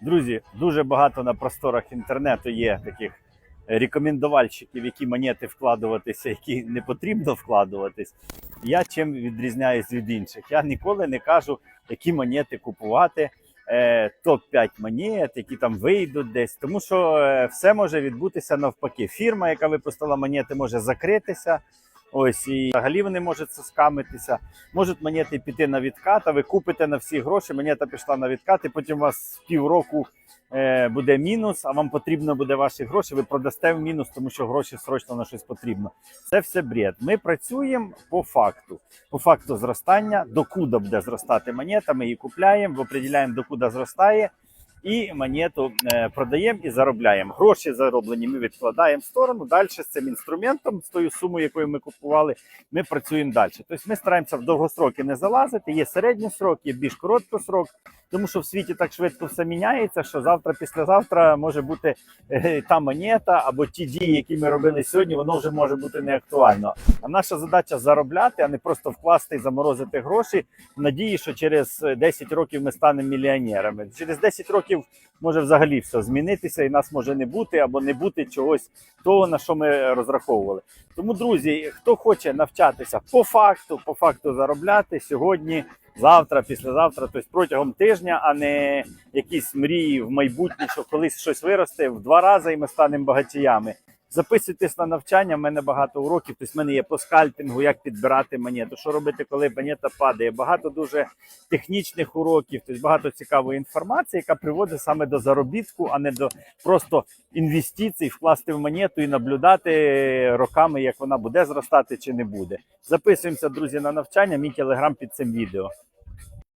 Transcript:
Друзі, дуже багато на просторах інтернету є таких рекомендувальщиків, які монети вкладуватися, які не потрібно вкладуватись. Я чим відрізняюсь від інших? Я ніколи не кажу, які монети купувати. е, Топ-5 монет, які там вийдуть десь, тому що е, все може відбутися навпаки. Фірма, яка випустила монети, може закритися. Ось і взагалі вони можуть скамитися. Можуть монети піти на відкат, а ви купите на всі гроші. Монета пішла на відкат, і потім у вас півроку е, буде мінус, а вам потрібно буде ваші гроші. Ви продасте в мінус, тому що гроші срочно на щось потрібно. Це все бред. Ми працюємо по факту. По факту зростання, докуди буде зростати монета. Ми її купляємо, определяємо, докуди зростає. І монету е, продаємо і заробляємо. Гроші зароблені ми відкладаємо в сторону. Далі з цим інструментом, з тою сумою, якою ми купували, ми працюємо далі. Тобто ми стараємося в довгостроки не залазити. Є середній срок, є більш короткий срок, тому що в світі так швидко все міняється, що завтра, післязавтра може бути е, та монета або ті дії, які ми робили сьогодні, воно вже може бути не актуально. А наша задача заробляти, а не просто вкласти і заморозити гроші в надії, що через е, 10 років ми станемо мільйонерами. Через 10 років може взагалі все змінитися, і нас може не бути або не бути чогось того, на що ми розраховували. Тому, друзі, хто хоче навчатися по факту, по факту заробляти сьогодні, завтра, післязавтра, тобто протягом тижня, а не якісь мрії в майбутнє, що колись щось виросте в два рази, і ми станемо багатіями. Записуйтесь на навчання, в мене багато уроків. Тобто в мене є по скальпінгу, як підбирати монету, що робити, коли монета падає. Багато дуже технічних уроків, тобто багато цікавої інформації, яка приводить саме до заробітку, а не до просто інвестицій, вкласти в монету і наблюдати роками, як вона буде зростати чи не буде. Записуємося, друзі, на навчання. Мій телеграм під цим відео.